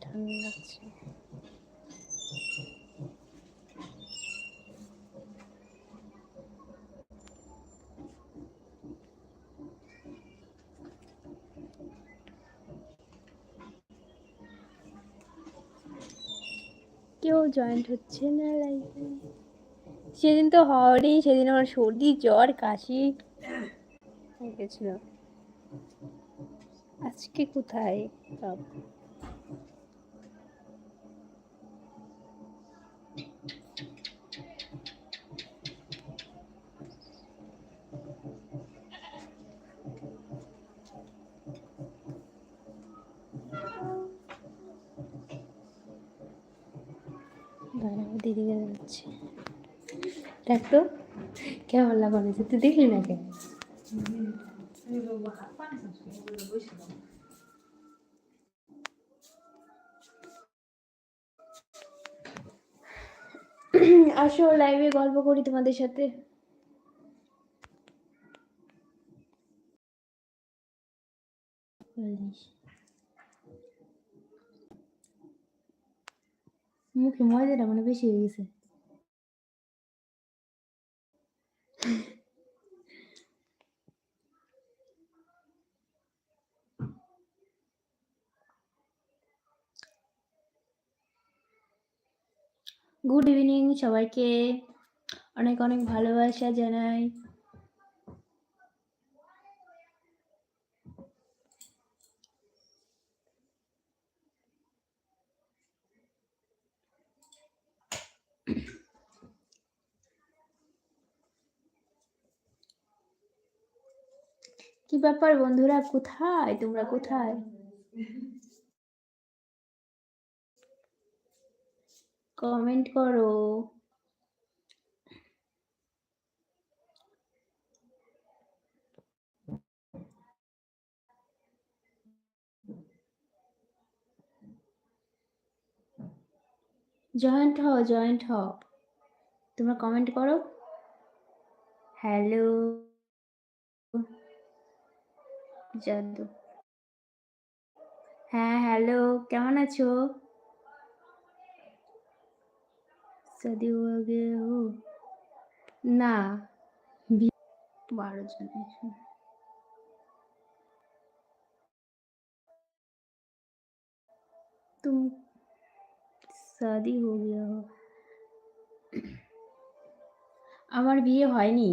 ঠান্ডা লাগছে কেউ জয়েন্ট হচ্ছে না লাইফে সেদিন তো হওয়ারই, সেদিন আমার সর্দি, জ্বর, কাশি গেছিল। আজকে কোথায়? সব দিদিকে দেখ তো কেমন তুই দেখলি না কেন আসো লাইভে গল্প করি তোমাদের সাথে। মুখে ময়দাটা মানে বেশি হয়ে গেছে গুড ইভিনিং সবাইকে অনেক অনেক ভালোবাসা জানাই কি ব্যাপার বন্ধুরা? কোথায়? তোমরা কোথায়? কমেন্ট করো। জয়েন্ট হও জয়েন্ট হও। তোমরা কমেন্ট করো। হ্যালো জাদু। হ্যাঁ হ্যালো কেমন আছো? সদি ও। না বারো জন তুম সাদি হো গিয়া হো আমার বিয়ে হয়নি।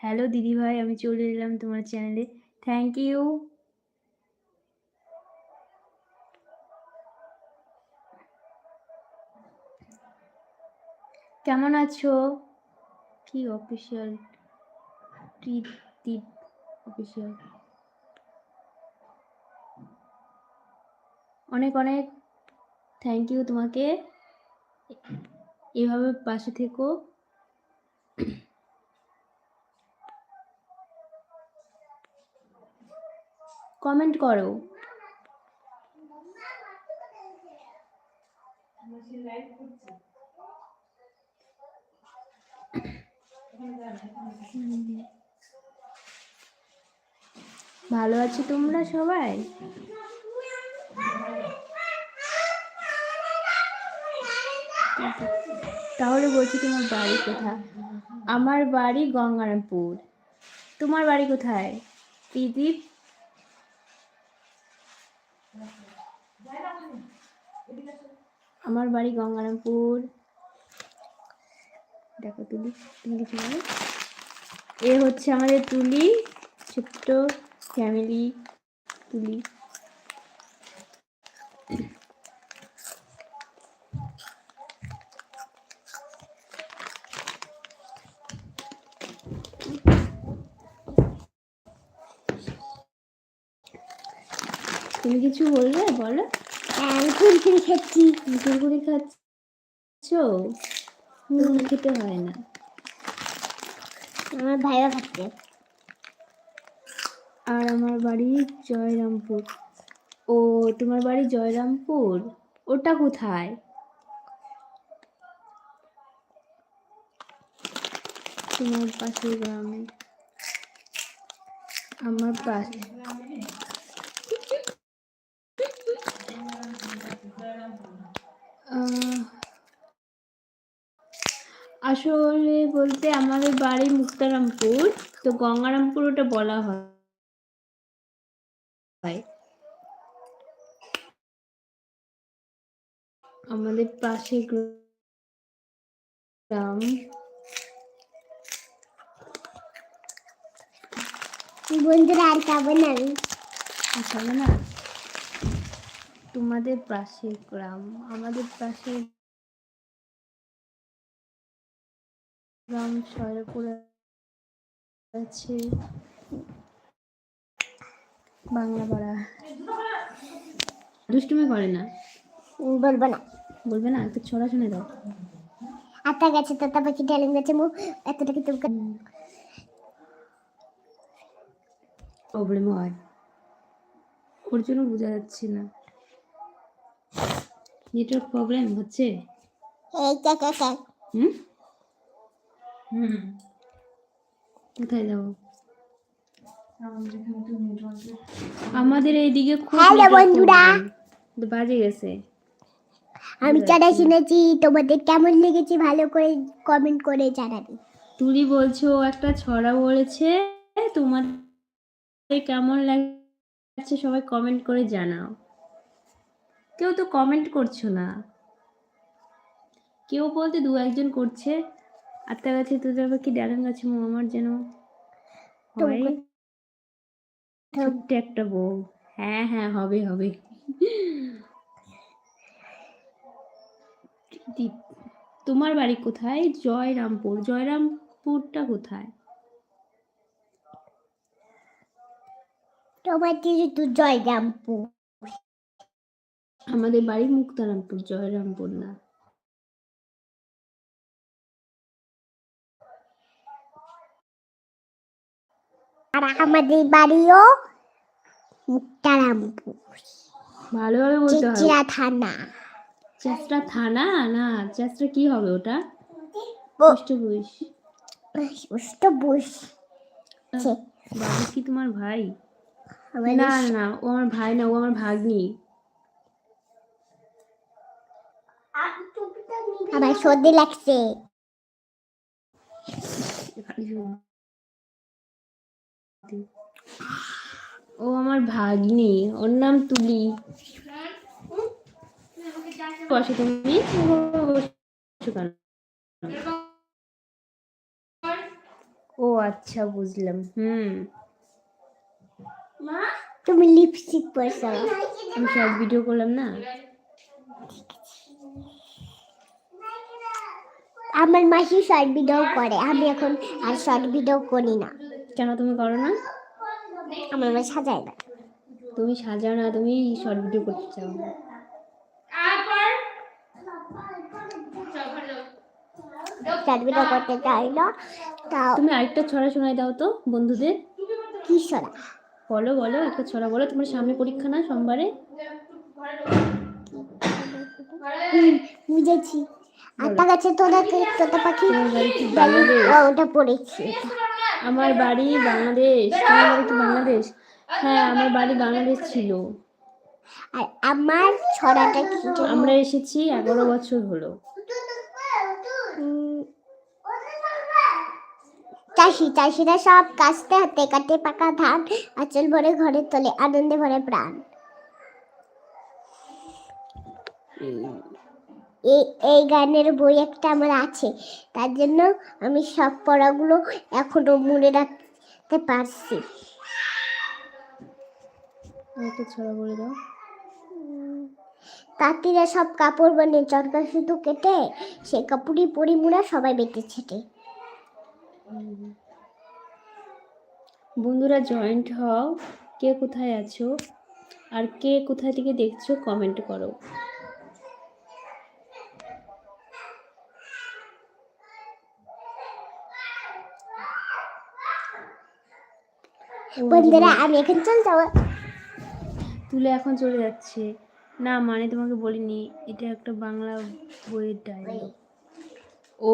হ্যালো দিদিভাই আমি চলে এলাম তোমার চ্যানেলে থ্যাংক ইউ কেমন আছো? কি অফিসিয়াল টিপ অফিসিয়াল অনেক অনেক থ্যাংক ইউ তোমাকে। এভাবে পাশে থেকো। কমেন্ট করো। ভালো আছো তোমরা সবাই? তাহলে বলছি তোমার বাড়ি কোথায়? আমার বাড়ি গঙ্গারামপুর। তোমার বাড়ি কোথায়? প্রদীপ আমার বাড়ি গঙ্গারামপুর। দেখো তুলি, তুমি কিছু বলো? এ হচ্ছে আমাদের তুলি, ছোট্ট ফ্যামিলি তুলি। তুমি কিছু বলবে? বলো। কুরকুরি খাচ্ছি। কুরকুরি খাচ্ছ? খেতে হয় না। আমার ভাইরা খাচ্ছে। আর আমার বাড়ি জয়রামপুর। ও তোমার বাড়ি জয়রামপুর? ওটা কোথায়? তোমার পাশের গ্রামে। আমার পাশে আসলে বলতে আমাদের বাড়ি মুক্তারামপুর তো গঙ্গারামপুর ওটা বলা হয়। আমাদের পাশে গ্রাম। বন্ধুরা আর খাব না। আমি আসলে না? তোমাদের পাশে গ্রাম আমাদের পাশে গ্রাম সয়পুরে আছে বাংলা পড়া দুষ্টুমি করে না? বলব না। বলবে না? একটু ছড়া শুনে দাও। আতা গাছে তোতা পাখি ডালিম গাছে মু? এতটা কি তুমি প্রবলেম হয়। ওর জন্য বোঝা যাচ্ছে না। নেটওয়ার্ক প্রবলেম হচ্ছে? হুম হুম? কোথায় যাব? আমাদের এইদিকে খুব Hello, বন্ধুরা। বাজে গেছে। আমি চাটা শুনেছি তোমাদের কেমন লেগেছে ভালো করে কমেন্ট করে জানাবে। তুলি বলছো একটা ছড়া বলেছে। তোমার কেমন লাগছে সবাই কমেন্ট করে জানাও। কেউ তো কমেন্ট করছ না। কেউ বলতে দু একজন করছে। আত্মা গাছে তোদের পাখি ডালান গাছে আমার যেন ছোট্ট একটা বউ। হ্যাঁ হ্যাঁ হবে হবে। তোমার বাড়ি কোথায়? জয়রামপুর। জয়রামপুরটা কোথায়? তোমার জয়রামপুর। আমাদের বাড়ি মুক্তারামপুর জয়রামপুর না। আর আমাদের বাড়িও মুক্তারামপুর। ভালোভাবে বলতে হবে। চিচিরা থানা। চেষ্টা থানা? না চেষ্টা কি হবে ওটা? অষ্টপুষ সুস্থ বাবু কি তোমার ভাই? না না ও আমার ভাই না ও আমার ভাগ্নি। আমার সর্দি লাগছে। ও আমার ভাগ্নি ওর নাম তুলি। বসো তুমি। ও আচ্ছা বুঝলাম। হুম। তুমি লিপস্টিক পরছো। আমি সব ভিডিও করলাম না? আমার মাসি শর্ট ভিডিও করে আমি এখন আর শর্ট ভিডিও করি না। কেন তুমি করো না? আমার মা সাজায় না। তুমি সাজাও না তুমি শর্ট ভিডিও করতে চাও। না শর্ট ভিডিও করতে চাই না তাও তুমি আরেকটা ছড়া শোনাই দাও তো বন্ধুদের। কি শোনা বলো বলো একটা ছড়া বলো তোমার সামনে পরীক্ষা না সোমবারে? বুঝেছি। আটা গাছে তোরা তোতা পাখি। ওটা পড়েছি। আমার বাড়ি বাংলাদেশ। তোমার বাড়ি কি বাংলাদেশ? হ্যাঁ আমার বাড়ি বাংলাদেশ ছিল। আর আমার ছড়াটা কি আমরা এসেছি এগারো বছর হলো। চাষি চাষিরা সব কাস্তে হাতে কাটে পাকা ধান আচল ভরে ঘরে তোলে আনন্দে ভরে প্রাণ। এই এই গানের বই একটা আমার আছে। তার জন্য আমি সব পড়াগুলো এখনও মনে রাখতে পারছি। একটা ছড়া বলে দাও। তাঁতিরা সব কাপড় বানিয়ে চরকা সুতো কেটে সে কাপড়ই পরি মুড়া সবাই বেটে ছেটে। বন্ধুরা জয়েন্ট হও। কে কোথায় আছো? আর কে কোথায় থেকে দেখছ কমেন্ট করো। বন্ধুরা আমি এখন চলে যাব তুলে এখন চলে যাচ্ছে না মানে তোমাকে বলিনি এটা একটা বাংলা বইয়ের ডায়লগ ও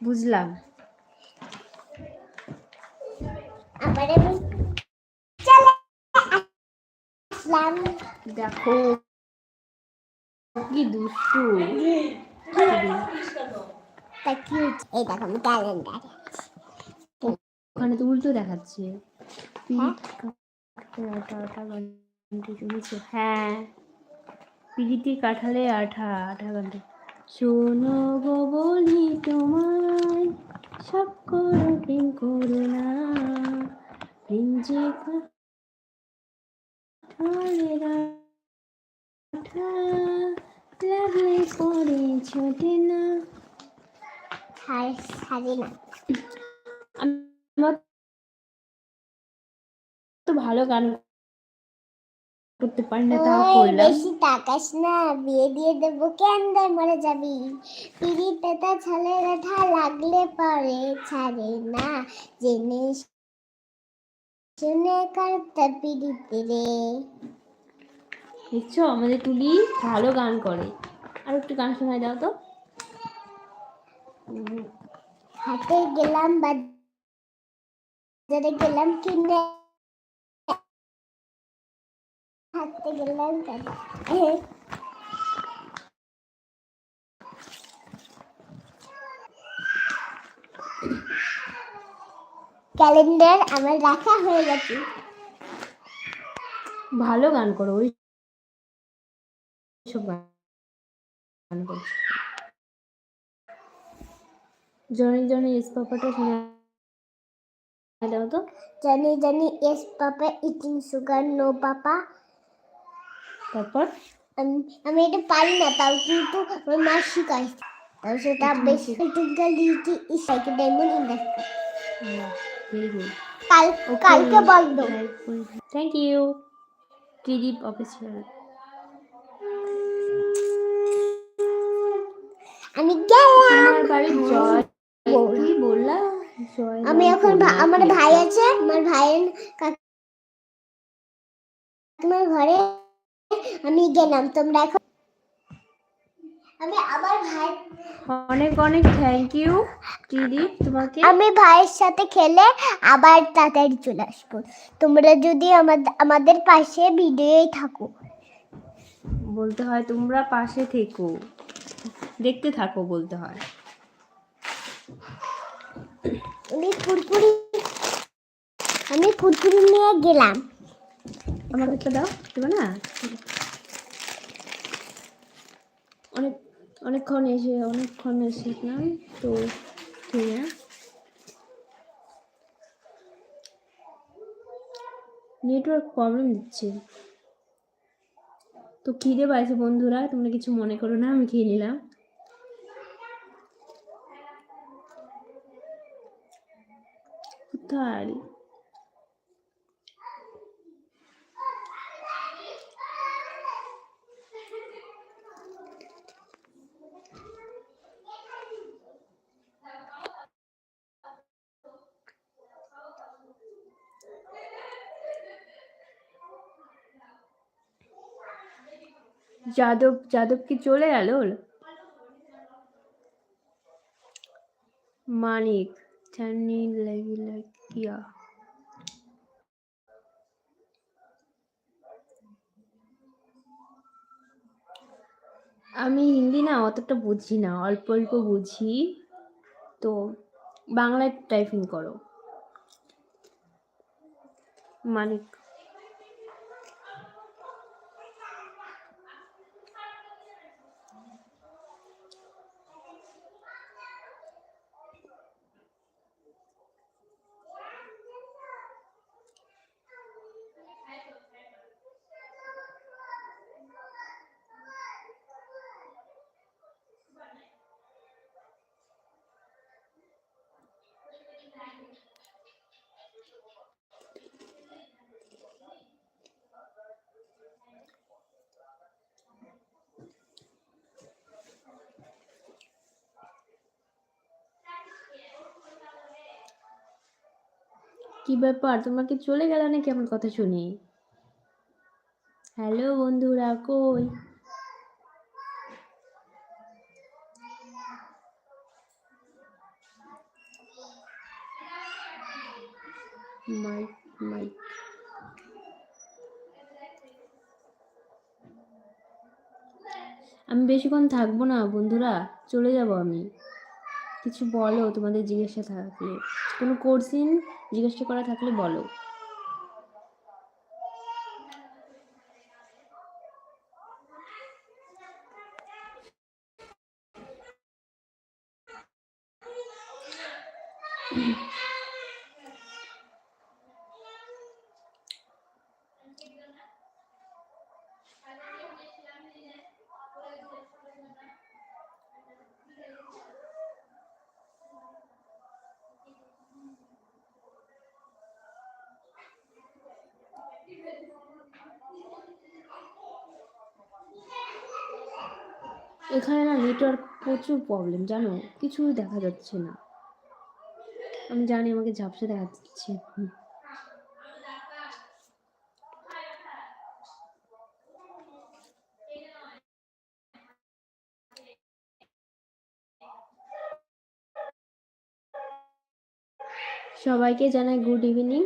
বুঝলাম দেখো কি দুষ্টু তা কি হয়েছে? এই দেখো আমি ক্যালেন্ডার ওখানে তো উল্টো দেখাচ্ছে। হ্যাঁ? হ্যাঁ। পিড়িতে কাঁঠালে আঠা আঠা গানটি শোনো গো বলি তোমায় সব করো প্রেম করো না। প্রেম যে আঠা লাগলে পরে ছোটে না। না আমার তো ভালো গান করতে পারি না তাও করলাম। বেশি তাকাস না বিয়ে দিয়ে দেবো কেন মরে যাবি? পিড়িতে তা ছালে রাঠা লাগলে পরে ছাড়ে না। জেনে শুনে কারতা পিড়িতে রে। দেখছ আমাদের তুলি ভালো গান করে। আর একটু গান শোনায় দাও তো। হাটে গেলাম, বাজারে গেলাম, কিনে হাতে গেলাম ক্যালেন্ডার আমার রাখা হয়ে গেছে। ভালো গান করো, ওই সব গান করছ। জনে জনে এস পাপাটা শোনা দাও তো। Johnny Johnny yes papa eating sugar no papa. তারপর? আমি এটা পারি না তাও কিন্তু আমার মা শিখাইছে। তাও সেটা বেশি twinkle little is like diamond in the কাল কালকে বন্ধ। থ্যাংক ইউ ত্রিদীপ অফিসিয়াল আমি গেলাম। তোমার বাড়ি জয়। কি বললা আমি এখন আমার ভাই আছে আমার ভাইয়ের কাকিমার ঘরে আমি গেলাম তোমরা এখন আমি আবার ভাই অনেক অনেক থ্যাংক ইউ ত্রিদীপ তোমাকে। আমি ভাইয়ের সাথে খেলে আবার তাড়াতাড়ি চলে আসব। তোমরা যদি আমাদের আমাদের পাশে ভিডিওই থাকো। বলতে হয় তোমরা পাশে থেকো। দেখতে থাকো বলতে হয়। আমি ফুরফুরি আমি ফুরফুরি নিয়ে গেলাম। আমার তো দাও, দেবো না? অনেক, অনেকক্ষণ এসে, অনেকক্ষণ এসেছিলাম তো ঠিক নেটওয়ার্ক প্রবলেম দিচ্ছে। তো খিদে পাইছে বন্ধুরা, তোমরা কিছু মনে করো না, আমি খেয়ে নিলাম। কোথায় যাদব যাদব কি চলে গেল মানিক লাগি লাগিয়া আমি হিন্দি না, অতটা বুঝি না, অল্প অল্প বুঝি। তো বাংলায় টাইপিং করো। মানিক। কি ব্যাপার? তোমরা কি চলে গেল নাকি আমার কথা শুনি? হ্যালো বন্ধুরা কই? আমি বেশিক্ষণ থাকব না, বন্ধুরা। চলে যাব আমি। কিছু বলো তোমাদের জিজ্ঞাসা থাকলে কোনো কোর্সিন জিজ্ঞাসা করা থাকলে বলো এখানে না নেটওয়ার্ক প্রচুর প্রবলেম জানো? কিছুই দেখা যাচ্ছে না। আমি জানি আমাকে ঝাপসা দেখা যাচ্ছে সবাইকে জানাই গুড ইভিনিং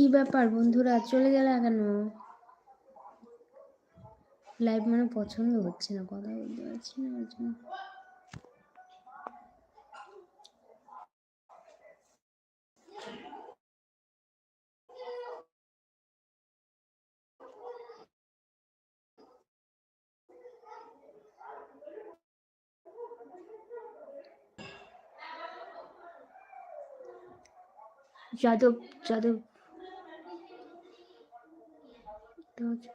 কি ব্যাপার বন্ধুরা? চলে গেলে কেন? লাইভ মানে পছন্দ হচ্ছে না, কথা বলতে পারছি না জন্য। যাদব যাদব এটা হচ্ছে-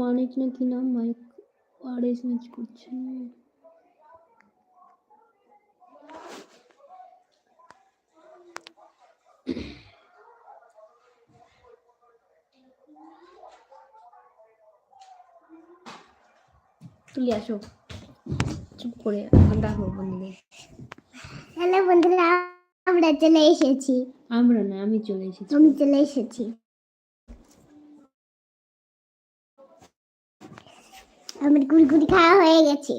মানিক না কি নাম? মাইক আর এস ম্যাচ করছে। তুলি আসো। চুপ করে দেখো বন্ধুদের। হ্যালো বন্ধুরা আমরা চলে এসেছি। আমরা না আমি চলে এসেছি। আমি চলে এসেছি। আমার কুরকুরি খাওয়া হয়ে গেছে।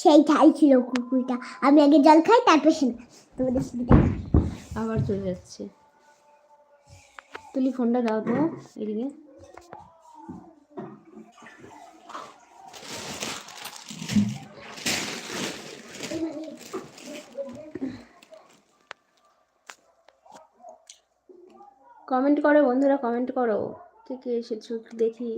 সেই ঠাই ছিল কুরকুরিটা আমি আগে জল খাই, তারপর শোনা তোমাদের সাথে। আবার চলে যাচ্ছে। তুলি, ফোনটা দাও তো, এদিকে। কমেন্ট করো বন্ধুরা, কমেন্ট করো। কে কে এসেছ দেখি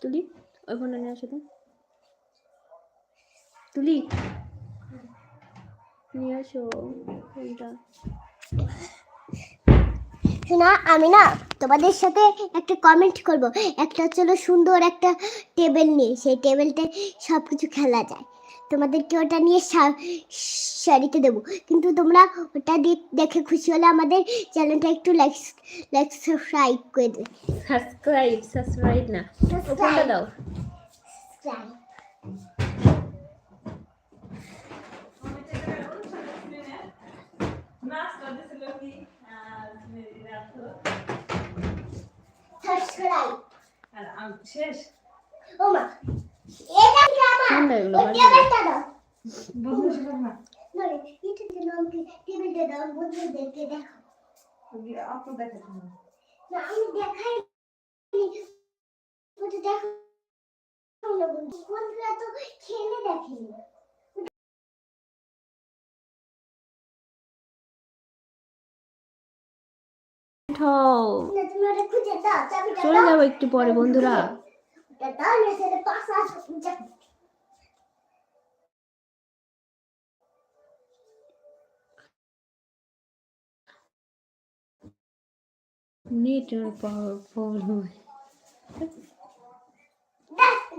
তুলি ওই ফোনটা নিয়ে আসো তো। তুলি? নিয়ে আসো ফোনটা শোনা আমি না তোমাদের সাথে একটা কমেন্ট করব। একটা হচ্ছিল সুন্দর একটা টেবিল নিয়ে সেই টেবিলতে সব কিছু খেলা যায়। তোমাদেরকে ওটা নিয়ে শাড়িতে দেবো। কিন্তু তোমরা ওটা দিয়ে দেখে খুশি হলে আমাদের চ্যানেলটা একটু লাইক লাইক সাবস্ক্রাইব করে দেবে। সাবস্ক্রাইব সাবস্ক্রাইব না। ও ফোনটা দাও? সাবস্ক্রাইব শেষ ও মা এটা কি আমার ওই বাদ দাও। টেবিলটা দাও বন্ধু শেষ না না রে, এটা টেবিলটা দাও বন্ধুদেরকে দেখো দেখে না আমি দেখাই ওটা দেখো বন্ধুরা তো খেলে দেখেনি। চলে যাব একটু পরে বন্ধুরা। ওটা দাও না সেটা পাশে আসো যা- নেটের পাওয়ার হয় দাও দাও গিয়ে দাও দাও বন্ধু দাও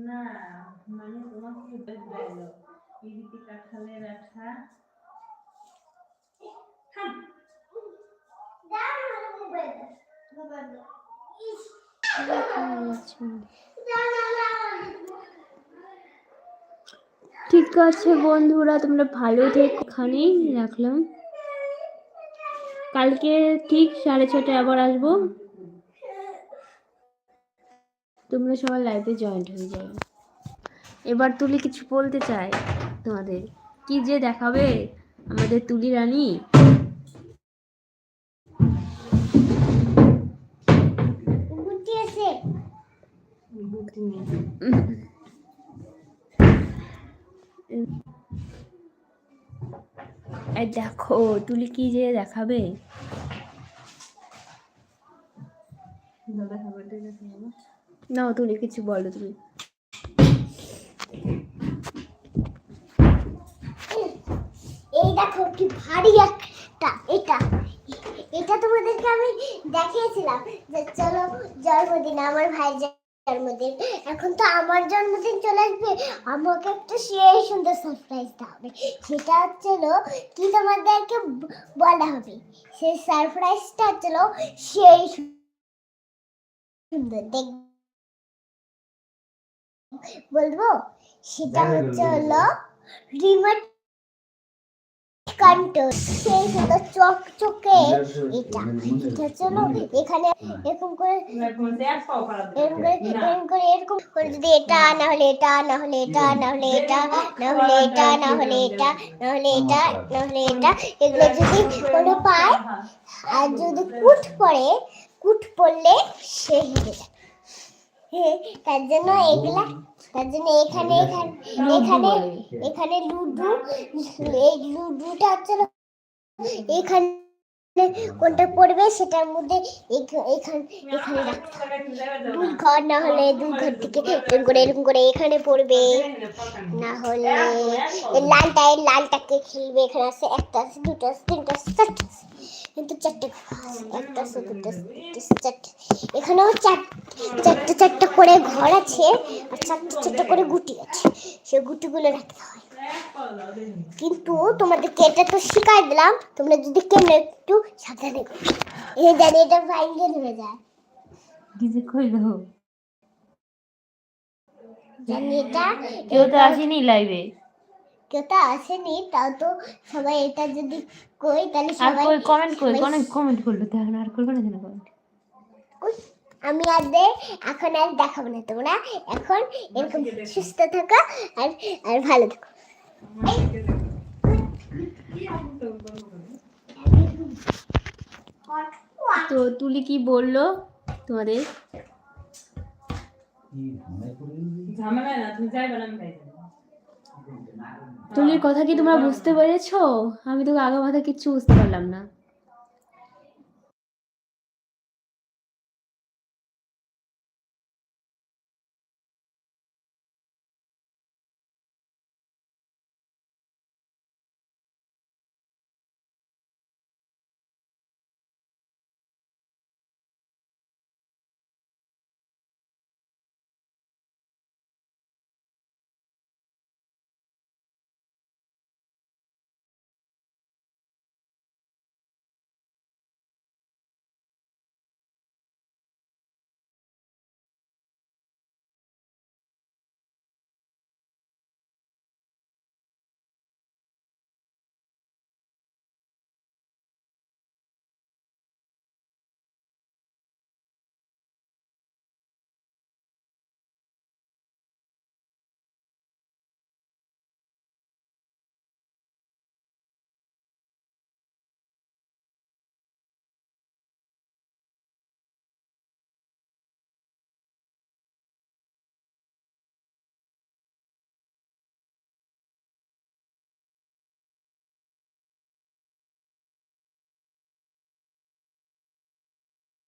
না মানে তোমাকে পিড়িতি কাঁঠালের আঠা ঠিক আছে বন্ধুরা, তোমরা ভালো থেকো। এখানেই রাখলাম। কালকে ঠিক সাড়ে ছটায় আবার আসব। তোমরা সবাই লাইভে জয়েন্ট হয়ে যাও। এবার তুলি কিছু বলতে চাই। তোমাদের। কি যে দেখাবে আমাদের তুলি রানী? দেখো তুলি কি যে দেখাবে? নাও তুলি কিছু বলো তুমি এই দেখো কি ভারী একটা এটা আমি দেখিয়েছিলাম যে চলো জন্মদিন আমার ভাই জন্মদিন। এখন তো আমার জন্মদিন চলে আসবে আমাকে একটা সেই সুন্দর সারপ্রাইজ দেওয়া হবে সেটা হচ্ছিল কি তোমাদেরকে বলা হবে? সেই সারপ্রাইজটা হচ্ছিল সেই সুন্দর দেখ। বলব? সেটা হচ্ছে হলো রিমোট সেই এটা। এটা এখানে এরকম করে এরকম করে এরকম করে এরকম করে যদি এটা না হলে এটা না হলে এটা না হলে এটা না হলে এটা না হলে এটা না হলে এটা না হলে এটা এগুলো যদি কোনো পায় আর যদি কুট পড়ে কুট পড়লে সে হেরে যাবে। হ্যাঁ, তার জন্য এগুলা তার জন্য এখানে এখানে এখানে এখানে লুডু এই লুডুটা হচ্ছে এখানে কোনটা পড়বে সেটার মধ্যে এখ- এখান এখানে দুই ঘর না হলে দুই ঘর থেকে এরকম করে এরকম করে এখানে পড়বে। না হলে লালটা লালটাকে খেলবে এখানে আছে একটা আছে দুটো আছে তিনটা আছে চারটা আছে। কিন্তু চারটে। একটা দুটো চারটে এখানেও চার চারটে চারটে করে ঘর আছে আর চারটে চারটে করে গুটি আছে। সে গুটিগুলো রাখতে হয়। কিন্তু তোমাদেরকে এটা তো শিখাই দিলাম তোমরা যদি কেন একটু সাবধানে এই জানি এটা ভাইঙ্গে ধরে যায়। কিছু কইলো জানি এটা কেউ তো আসেনি লাইভে কেউ তো আসেনি তাও তো সবাই এটা যদি কই? তাহলে আর কই কমেন্ট কই অনেক কমেন্ট করল তো এখন আর করবে না কেন কমেন্ট আমি আর দে এখন আর দেখাবো না তোমরা এখন এরকম সুস্থ থাকো আর আর ভালো থাকো। তো তুলি কি বলল তোমাদের? ঝামেলা না তুমি দেবো। তুলির কথা কি তোমরা বুঝতে পেরেছ? আমি তো আগে মাথা কিচ্ছু বুঝতে পারলাম না।